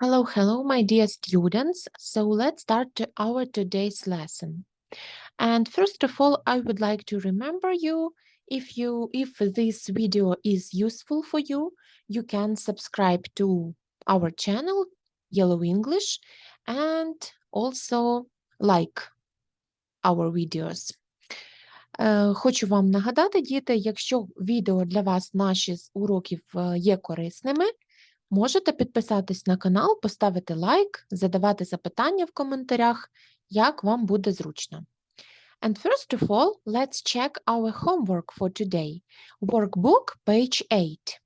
Hello, hello, my dear students. So let's start to our today's lesson. And first of all, I would like to remember you if you if this video is useful for you, you can subscribe to our channel Yellow English and also like our videos. Е, Хочу вам нагадати, діти, якщо відео для вас наші з уроків е, є корисними, Можете підписатись на канал, поставити лайк, задавати запитання в коментарях, як вам буде зручно. And first of all, let's check our homework for today. Workbook, page 8.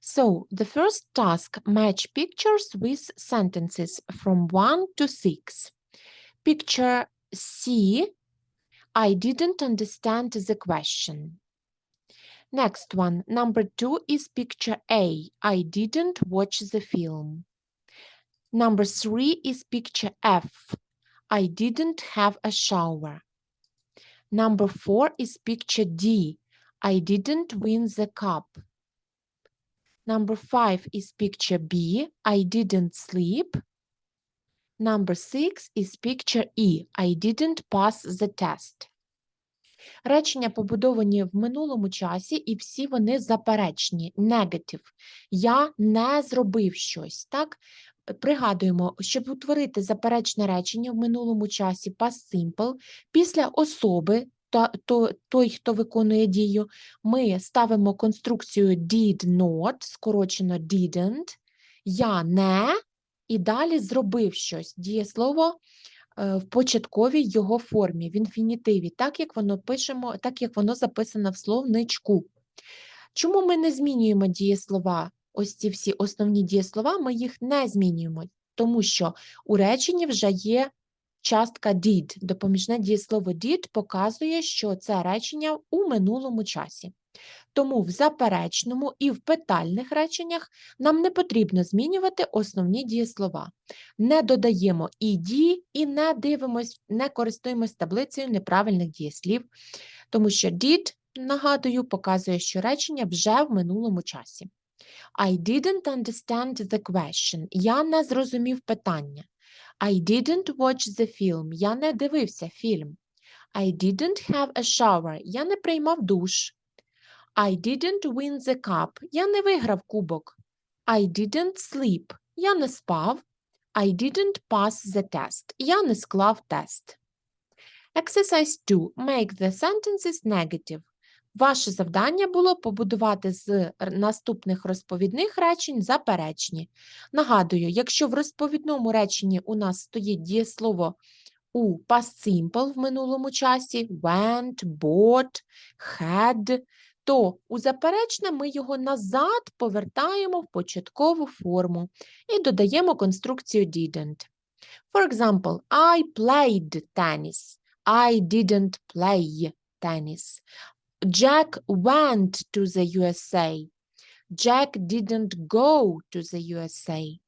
So, the first task, match pictures with sentences from 1 to 6. Picture C, I didn't understand the question. Next one, number two is picture A. I didn't watch the film. Number three is picture F. I didn't have a shower. Number four is picture D. I didn't win the cup. Number five is picture B. I didn't sleep. Number six is picture E. I didn't pass the test. Речення побудовані в минулому часі, і всі вони заперечні, negative. Я не зробив щось. Так? Пригадуємо, щоб утворити заперечне речення в минулому часі past simple, після особи, та, то, той, хто виконує дію, ми ставимо конструкцію did not, скорочено didn't, я не, і далі зробив щось. Дієслово в початковій його формі, в інфінітиві, так як воно пишемо, так як воно записано в словничку. Чому ми не змінюємо дієслова? Ось ці всі основні дієслова, ми їх не змінюємо, тому що у реченні вже є частка did. Допоміжне дієслово did показує, що це речення у минулому часі. Тому в заперечному і в питальних реченнях нам не потрібно змінювати основні дієслова. Не додаємо «іді» і не дивимось, не користуємось таблицею неправильних дієслів, тому що did, нагадую, показує, що речення вже в минулому часі. I didn't understand the question. Я не зрозумів питання. I didn't watch the film. Я не дивився фільм. I didn't have a shower. Я не приймав душ. I didn't win the cup. Я не виграв кубок. I didn't sleep. Я не спав. I didn't pass the test. Я не склав тест. Exercise 2. Make the sentences negative. Ваше завдання було побудувати з наступних розповідних речень заперечні. Нагадую, якщо в розповідному реченні у нас стоїть дієслово у past simple в минулому часі, went, bought, had, то у заперечне ми його назад повертаємо в початкову форму і додаємо конструкцію didn't. For example, I played tennis. I didn't play tennis. Jack went to the USA. Jack didn't go to the USA.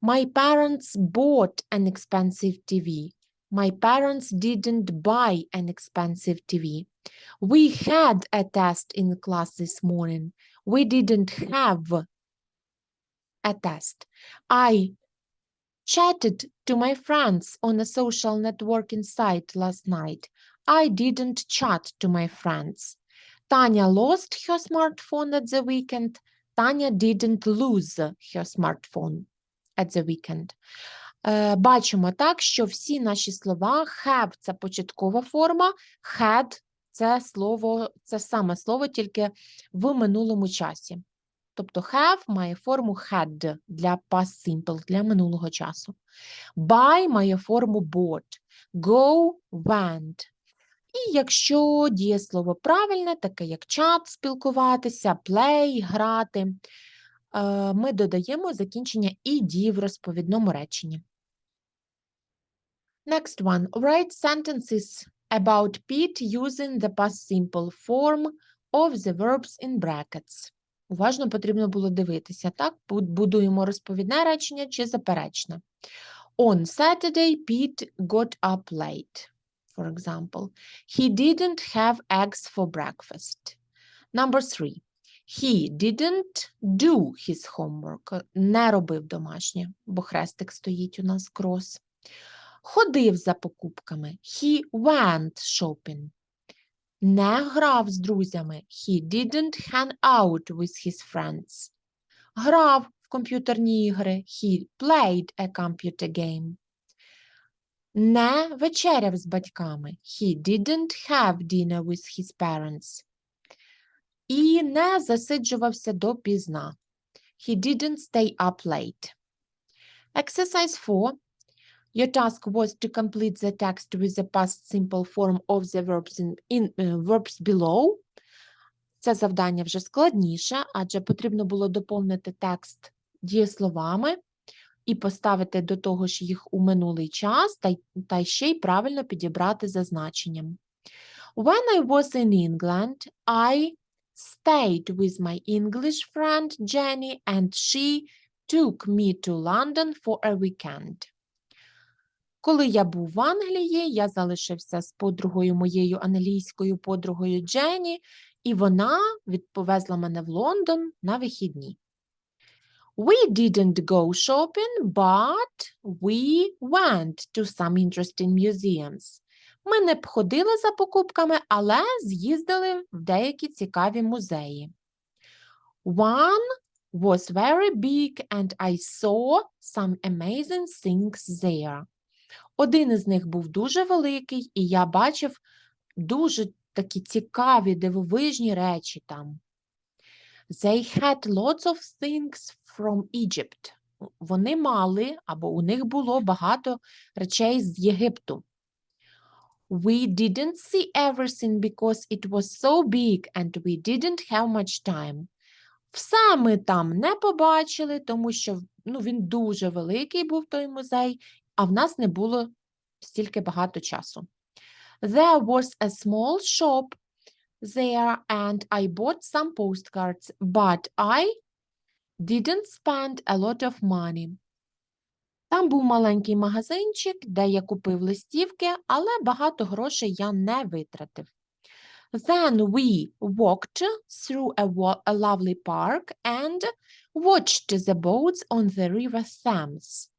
My parents bought an expensive TV. My parents didn't buy an expensive TV. We had a test in class this morning. We didn't have a test. I chatted to my friends on a social networking site last night. I didn't chat to my friends. Tanya lost her smartphone at the weekend. Tanya didn't lose her smartphone at the weekend. Е, Бачимо так, що всі наші слова have – це початкова форма, had це слово, це саме слово тільки в минулому часі. Тобто have має форму had для past simple, для минулого часу. Buy має форму bought, go, went. І якщо дієслово правильне, таке як чат, спілкуватися, play, грати, е, ми додаємо закінчення «ed» в розповідному реченні. Next one. Write sentences about Pete using the past simple form of the verbs in brackets. Уважно потрібно було дивитися, так? Будуємо розповідне речення чи заперечне. On Saturday, Pete got up late, for example. He didn't have eggs for breakfast. Number three. He didn't do his homework. Не робив домашнє, бо хрестик стоїть у нас крос. Ходив за покупками. He went shopping. Не грав з друзями. He didn't hang out with his friends. Грав в комп'ютерні ігри. He played a computer game. Не вечеряв з батьками. He didn't have dinner with his parents. І не засиджувався допізна. He didn't stay up late. Exercise 4. Your task was to complete the text with the past simple form of the verbs in, in uh, verbs below. Це завдання вже складніше, адже потрібно було доповнити текст дієсловами і поставити до того ж їх у минулий час, та, та ще й правильно підібрати за значенням. When I was in England, I stayed with my English friend Jenny and she took me to London for a weekend. Коли я був в Англії, я залишився з подругою моєю англійською подругою Дженні, і вона відповезла мене в Лондон на вихідні. We didn't go shopping, but we went to some interesting museums. Ми не б ходили за покупками, але з'їздили в деякі цікаві музеї. One was very big and I saw some amazing things there. Один із них був дуже великий, і я бачив дуже такі цікаві, дивовижні речі там. They had lots of things from Egypt. Вони мали, або у них було багато речей з Єгипту. We didn't see everything because it was so big and we didn't have much time. Все ми там не побачили, тому що ну, він дуже великий був той музей, а в нас не було стільки багато часу. There was a small shop there and I bought some postcards, but I didn't spend a lot of money. Там був маленький магазинчик, де я купив листівки, але багато грошей я не витратив. Then we walked through a, a lovely park and watched the boats on the river Thames.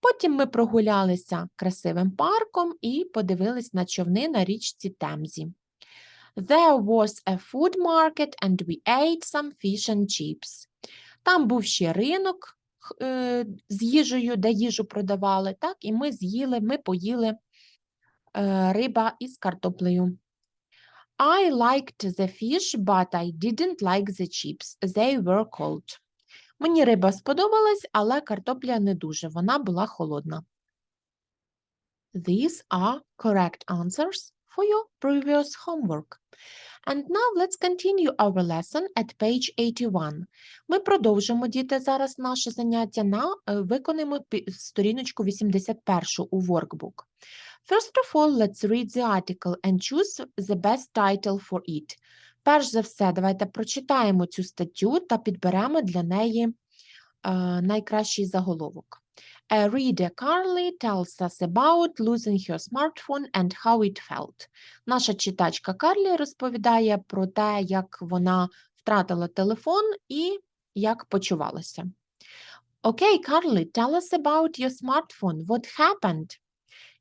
Потім ми прогулялися красивим парком і подивились на човни на річці Темзі. There was a food market and we ate some fish and chips. Там був ще ринок е, з їжею, де їжу продавали, так, і ми з'їли, ми поїли е, риба із картоплею. I liked the fish, but I didn't like the chips. They were cold. Мені риба сподобалась, але картопля не дуже, вона була холодна. These are correct answers for your previous homework. And now let's continue our lesson at page 81. Ми продовжимо, діти, зараз наше заняття на е, виконаємо пі- сторіночку 81 у workbook. First of all, let's read the article and choose the best title for it. Перш за все, давайте прочитаємо цю статтю та підберемо для неї е, найкращий заголовок. A reader Carly tells us about losing her smartphone and how it felt. Наша читачка Карлі розповідає про те, як вона втратила телефон і як почувалася. Okay, Carly, tell us about your smartphone. What happened?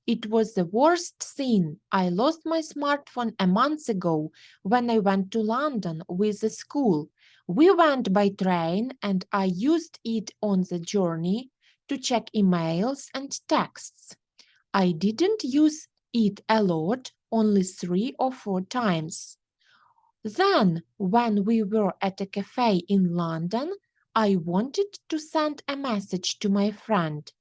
It was the worst thing. I lost my smartphone a month ago when I went to London with the school. We went by train and I used it on the journey to check emails and texts. I didn't use it a lot, only three or four times. Then, when we were at a cafe in London, I wanted to send a message to my friend.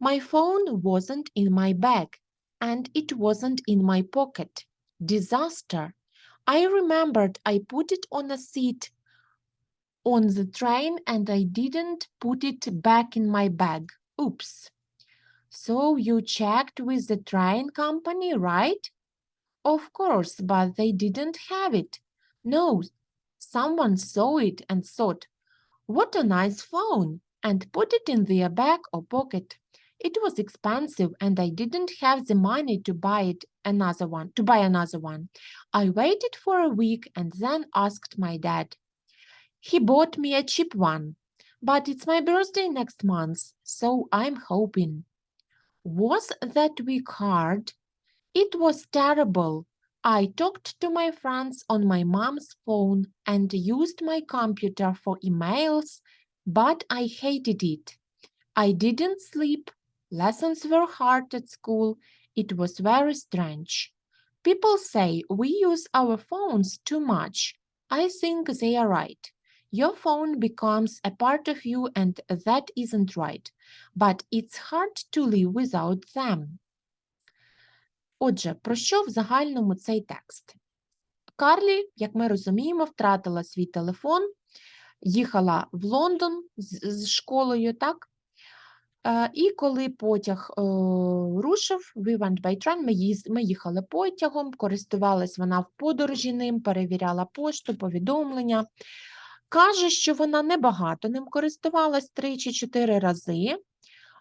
My phone wasn't in my bag and it wasn't in my pocket. Disaster. I remembered I put it on a seat on the train and I didn't put it back in my bag. Oops. So you checked with the train company, right? Of course, but they didn't have it. No, someone saw it and thought, what a nice phone, and put it in their bag or pocket. It was expensive and I didn't have the money to buy it another one, to buy another one. I waited for a week and then asked my dad. He bought me a cheap one, but it's my birthday next month, so I'm hoping. Was that week hard? It was terrible. I talked to my friends on my mom's phone and used my computer for emails, but I hated it. I didn't sleep. Lessons were hard at school. It was very strange. People say we use our phones too much. I think they are right. Your phone becomes a part of you, and that isn't right. But it's hard to live without them. Отже, про що в загальному цей текст? Карлі, як ми розуміємо, втратила свій телефон, їхала в Лондон з, з школою, так? Е, і коли потяг е, рушив, we went by train, ми, їхали потягом, користувалась вона в подорожі ним, перевіряла пошту, повідомлення. Каже, що вона небагато ним користувалась 3 чи 4 рази,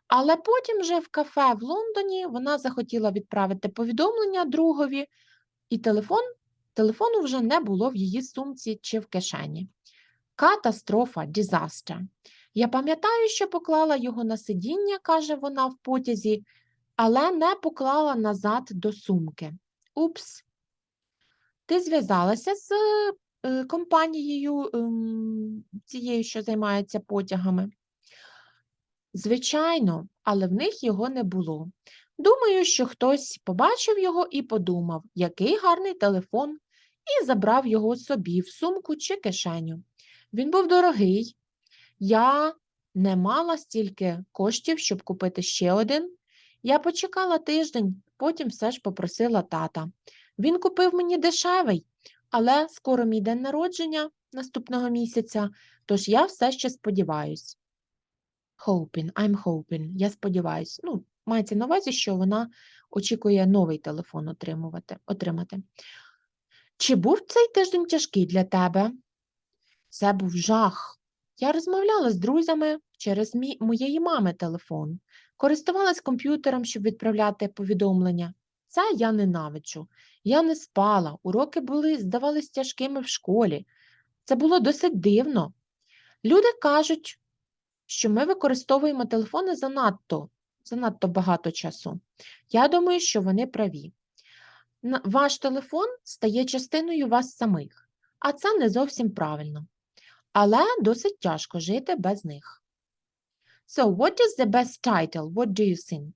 але потім вже в кафе в Лондоні вона захотіла відправити повідомлення другові, і телефон, телефону вже не було в її сумці чи в кишені. Катастрофа, дізастер. Я пам'ятаю, що поклала його на сидіння, каже вона в потязі, але не поклала назад до сумки. Упс. Ти зв'язалася з е, компанією ем, цією, що займається потягами? Звичайно, але в них його не було. Думаю, що хтось побачив його і подумав, який гарний телефон, і забрав його собі в сумку чи кишеню. Він був дорогий. Я не мала стільки коштів, щоб купити ще один. Я почекала тиждень, потім все ж попросила тата. Він купив мені дешевий, але скоро мій день народження наступного місяця, тож я все ще сподіваюсь. Hoping, I'm hoping, я сподіваюсь. Ну, мається на увазі, що вона очікує новий телефон отримувати, отримати. Чи був цей тиждень тяжкий для тебе? Це був жах. Я розмовляла з друзями через моєї мами телефон, користувалась комп'ютером, щоб відправляти повідомлення. Це я ненавиджу. Я не спала, уроки були, здавались тяжкими в школі. Це було досить дивно. Люди кажуть, що ми використовуємо телефони занадто, занадто багато часу. Я думаю, що вони праві. Ваш телефон стає частиною вас самих, а це не зовсім правильно. Але досить тяжко жити без них. So, what is the best title? What do you think?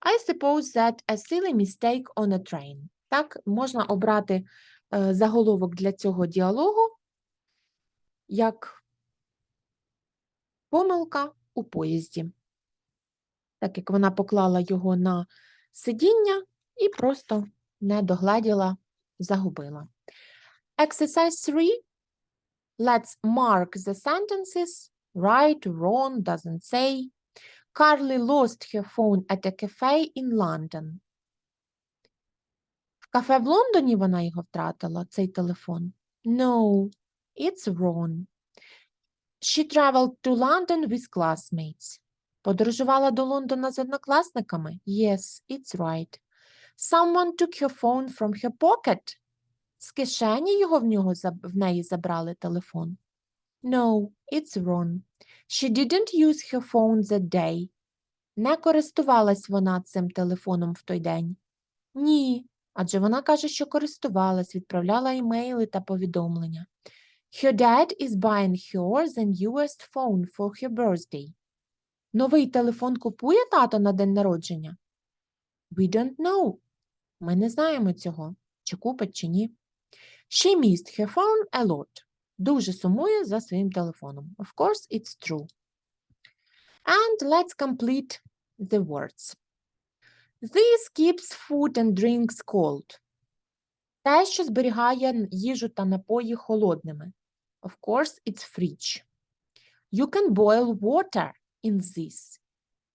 I suppose that a silly mistake on a train. Так, можна обрати е, заголовок для цього діалогу як помилка у поїзді. Так як вона поклала його на сидіння і просто не догладіла, загубила. Exercise 3. Let's mark the sentences. Right, wrong, doesn't say. Carly lost her phone at a cafe in London. В кафе в Лондоні вона його втратила, цей телефон. No, it's wrong. She traveled to London with classmates. Подорожувала до Лондона з однокласниками? Yes, it's right. Someone took her phone from her pocket. З кишені його в, нього, в неї забрали телефон. No, it's wrong. She didn't use her phone that day. Не користувалась вона цим телефоном в той день. Ні, адже вона каже, що користувалась, відправляла імейли та повідомлення. Her dad is buying her the newest phone for her birthday. Новий телефон купує тато на день народження? We don't know. Ми не знаємо цього, чи купить, чи ні. She missed her phone a lot. Дуже сумує за своїм телефоном. Of course, it's true. And let's complete the words. This keeps food and drinks cold. Те, що зберігає їжу та напої холодними. Of course, it's fridge. You can boil water in this.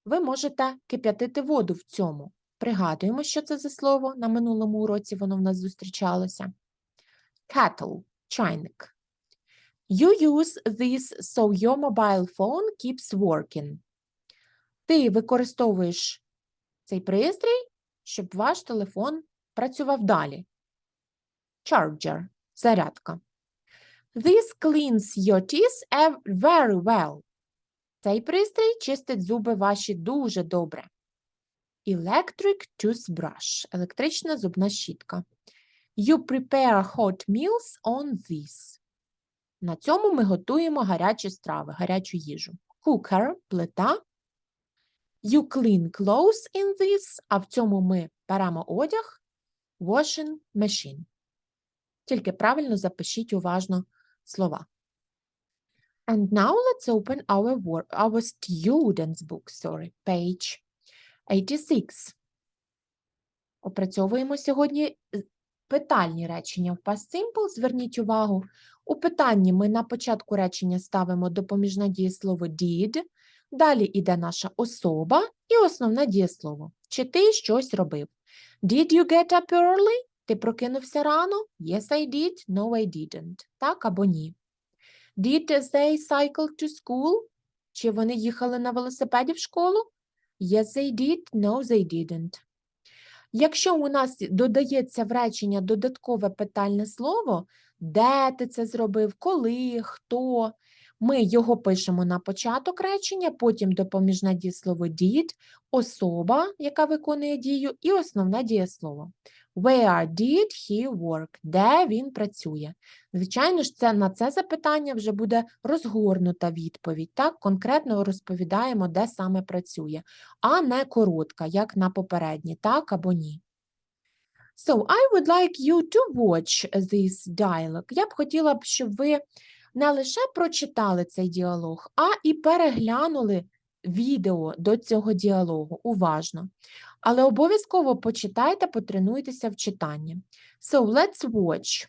Ви можете кип'ятити воду в цьому. Пригадуємо, що це за слово. На минулому уроці воно в нас зустрічалося. Kettle – чайник. You use this so your mobile phone keeps working. Ти використовуєш цей пристрій, щоб ваш телефон працював далі. Charger – зарядка. This cleans your teeth very well. Цей пристрій чистить зуби ваші дуже добре. Electric toothbrush. Електрична зубна щітка. You prepare hot meals on this. На цьому ми готуємо гарячі страви, гарячу їжу. Cooker – плита. You clean clothes in this, а в цьому ми беремо одяг. Washing machine. Тільки правильно запишіть уважно слова. And now let's open our work, our student's book, sorry, page 86. Опрацьовуємо сьогодні питальні речення в past simple. Зверніть увагу, у питанні ми на початку речення ставимо допоміжне дієслово did, далі йде наша особа і основне дієслово. Чи ти щось робив? Did you get up early? Ти прокинувся рано? Yes, I did. No, I didn't. Так або ні. Did they cycle to school? Чи вони їхали на велосипеді в школу? Yes, they did. No, they didn't. Якщо у нас додається в речення додаткове питальне слово, де ти це зробив, коли, хто, ми його пишемо на початок речення, потім допоміжне дієслово did, особа, яка виконує дію, і основне дієслово. Where did he work? Де він працює? Звичайно ж, це на це запитання вже буде розгорнута відповідь. Так, конкретно розповідаємо, де саме працює, а не коротка, як на попередній, так або ні. So, I would like you to watch this dialogue. Я б хотіла б, щоб ви не лише прочитали цей діалог, а і переглянули відео до цього діалогу уважно. Але обов'язково почитайте, потренуйтеся в читанні. So, let's watch.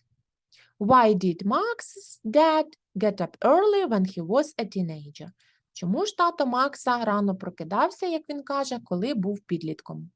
Why did Max's dad get up early when he was a teenager? Чому ж тато Макса рано прокидався, як він каже, коли був підлітком?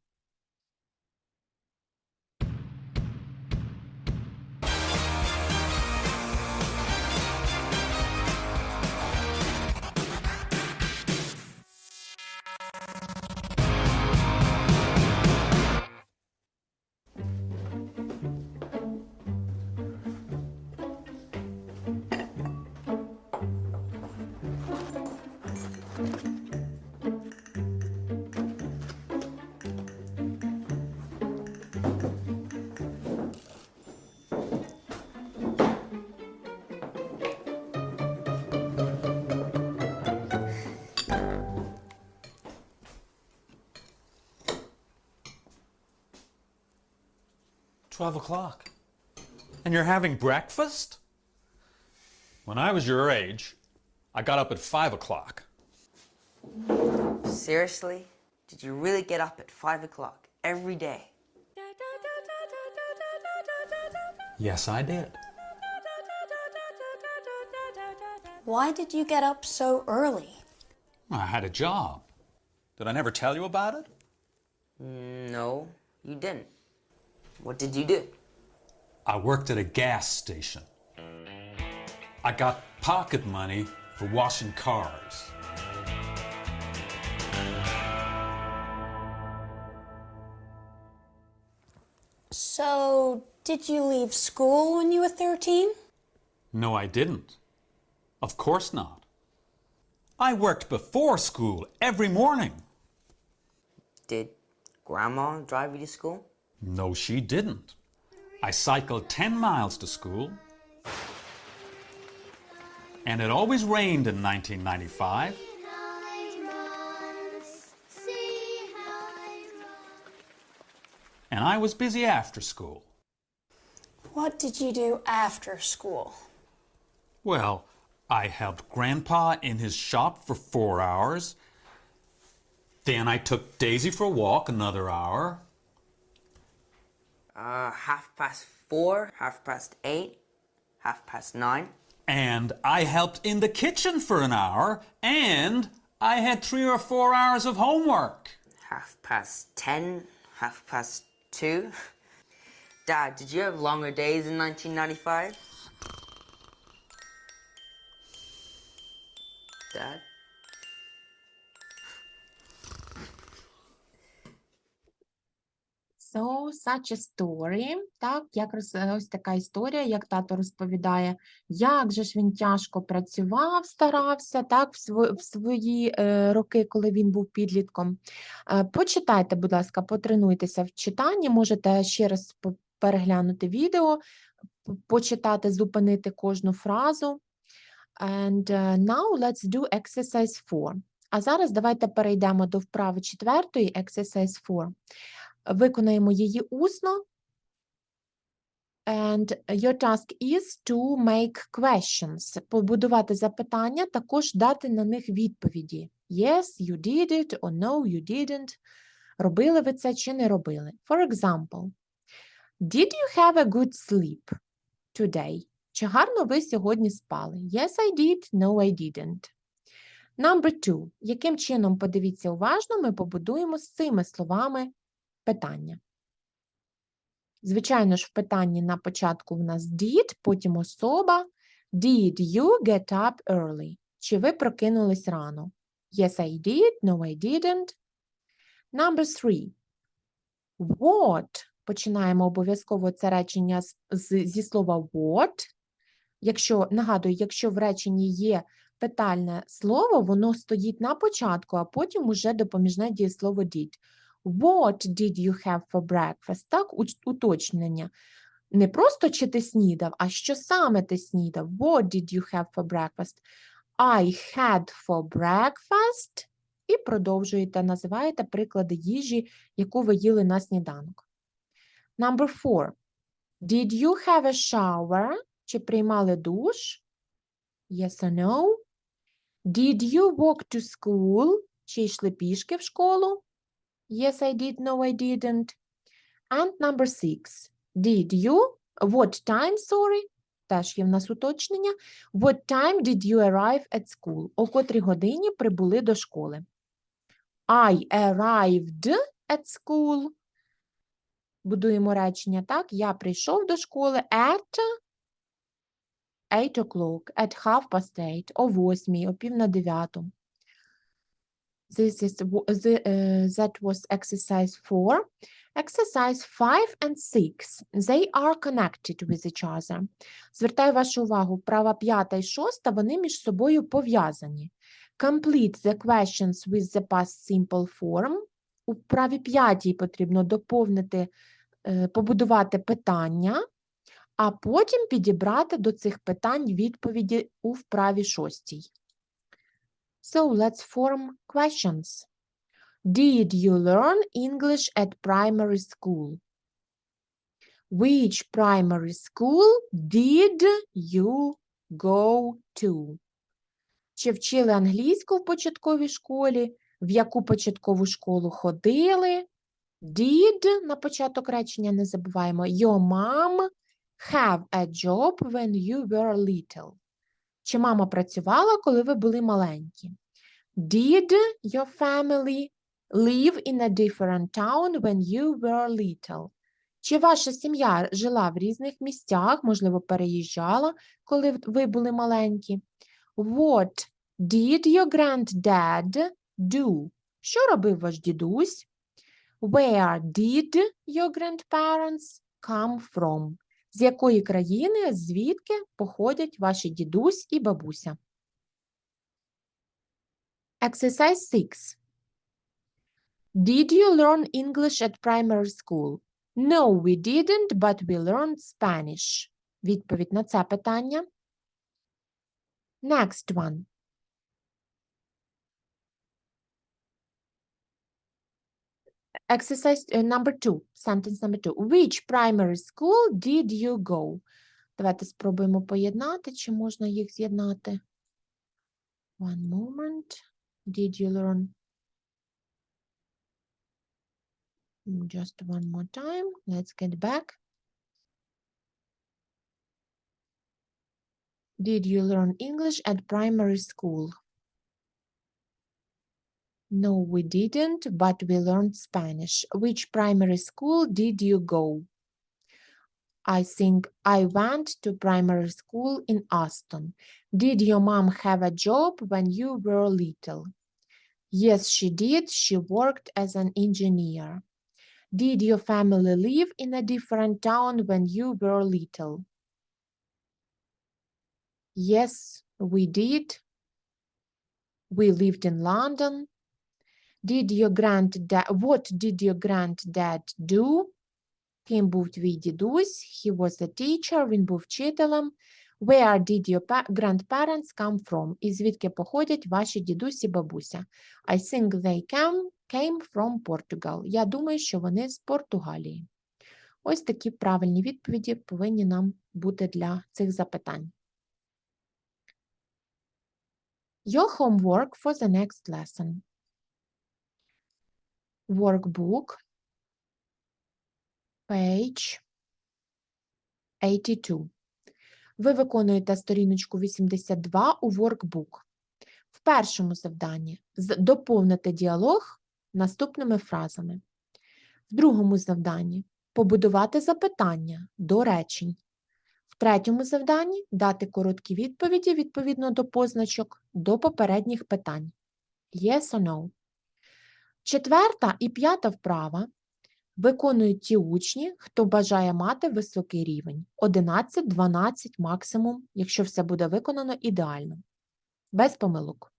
Twelve o'clock. And you're having breakfast? When I was your age, I got up at five o'clock. Seriously? Did you really get up at 5 o'clock every day? Yes, I did. Why did you get up so early? I had a job. Did I never tell you about it? Mm, no, you didn't. What did you do? I worked at a gas station. I got pocket money for washing cars. So, did you leave school when you were 13? No, I didn't. Of course not. I worked before school every morning. Did Grandma drive you to school? No, she didn't. I cycled 10 miles to school. And it always rained in 1995. And I was busy after school. What did you do after school? Well, I helped Grandpa in his shop for four hours. Then I took Daisy for a walk another hour. Uh, half past 4, half past 8, half past 9. And I helped in the kitchen for an hour. And I had three or four hours of homework. half past 10, half past 2. Dad, did you have longer days in 1995? Dad? So, such a story. Так, як ось така історія, як тато розповідає, як же ж він тяжко працював, старався, так, в, сво- в свої е, роки, коли він був підлітком. Е, почитайте, будь ласка, потренуйтеся в читанні, можете ще раз переглянути відео, почитати, зупинити кожну фразу. And uh, now let's do exercise 4. А зараз давайте перейдемо до вправи четвертої, exercise 4. Виконаємо її усно. And your task is to make questions. Побудувати запитання, також дати на них відповіді. Yes, you did it, or no, you didn't. Робили ви це чи не робили? For example, did you have a good sleep today? Чи гарно ви сьогодні спали? Yes, I did, no, I didn't. Number two. Яким чином, подивіться уважно, ми побудуємо з цими словами питання. Звичайно ж, в питанні на початку в нас did, потім особа. Did you get up early? Чи ви прокинулись рано? Yes, I did, no, I didn't. Number three. What? Починаємо обов'язково це речення з, зі слова what. Якщо, нагадую, якщо в реченні є питальне слово, воно стоїть на початку, а потім уже допоміжне дієслово did. What did you have for breakfast? Так, уточнення. Не просто чи ти снідав, а що саме ти снідав. What did you have for breakfast? I had for breakfast. І продовжуєте, називаєте приклади їжі, яку ви їли на сніданок. Number four. Did you have a shower? Чи приймали душ? Yes or no? Did you walk to school? Чи йшли пішки в школу? Yes, I did. No, I didn't. And number six. Did you? What time, sorry? Теж є в нас уточнення. What time did you arrive at school? О котрій годині прибули до школи? I arrived at school. Будуємо речення так. Я прийшов до школи at 8 o'clock, at half past eight, о восьмій, о пів на дев'яту. This is the, uh, that was exercise four. Exercise five and six. They are connected with each other. Звертаю вашу увагу, права п'ята і шоста, вони між собою пов'язані. Complete the questions with the past simple form. У праві п'ятій потрібно доповнити, е, побудувати питання, а потім підібрати до цих питань відповіді у вправі шостій. So let's form questions. Did you learn English at primary school? Which primary school did you go to? Чи вчили англійську в початковій школі? В яку початкову школу ходили? Did на початок речення не забуваємо. Your mom have a job when you were little? Чи мама працювала, коли ви були маленькі? Did your family live in a different town when you were little? Чи ваша сім'я жила в різних місцях, можливо, переїжджала, коли ви були маленькі? What did your granddad do? Що робив ваш дідусь? Where did your grandparents come from? З якої країни, звідки походять ваші дідусь і бабуся? Exercise 6. Did you learn English at primary school? No, we didn't, but we learned Spanish. Відповідь на це питання. Next one. Exercise uh, number two, sentence number two. Which primary school did you go? Давайте спробуємо поєднати, чи можна їх з'єднати. One moment. Did you learn? Mm, Just one more time. Let's get back. Did you learn English at primary school? No, we didn't, but we learned Spanish. Which primary school did you go? I think I went to primary school in Aston. Did your mom have a job when you were little? Yes, she did. She worked as an engineer. Did your family live in a different town when you were little? Yes, we did. We lived in London. Did your granddad, what did your granddad do? Ким був твій дідусь? He was a teacher, він був вчителем. Where did your grandparents come from? І звідки походять ваші дідусі бабуся? I think they came, came from Portugal. Я думаю, що вони з Португалії. Ось такі правильні відповіді повинні нам бути для цих запитань. Your homework for the next lesson. Workbook, page 82. Ви виконуєте сторіночку 82 у workbook. В першому завданні доповнити діалог наступними фразами. В другому завданні побудувати запитання до речень. В третьому завданні дати короткі відповіді відповідно до позначок до попередніх питань. Yes or no. Четверта і п'ята вправа виконують ті учні, хто бажає мати високий рівень 11-12 максимум, якщо все буде виконано ідеально, без помилок.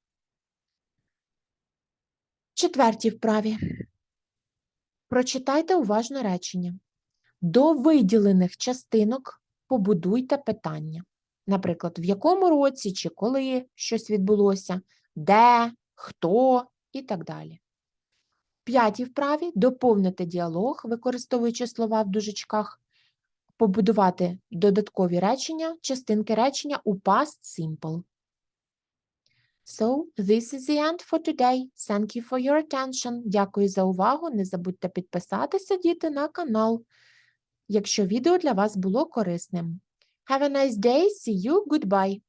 Четвертій вправі. Прочитайте уважно речення. До виділених частинок побудуйте питання. Наприклад, в якому році чи коли щось відбулося, де, хто і так далі. П'ятій вправі доповнити діалог, використовуючи слова в дужечках, побудувати додаткові речення, частинки речення у past simple. So, this is the end for today. Thank you for your attention. Дякую за увагу. Не забудьте підписатися, діти, на канал, якщо відео для вас було корисним. Have a nice day. See you. Goodbye.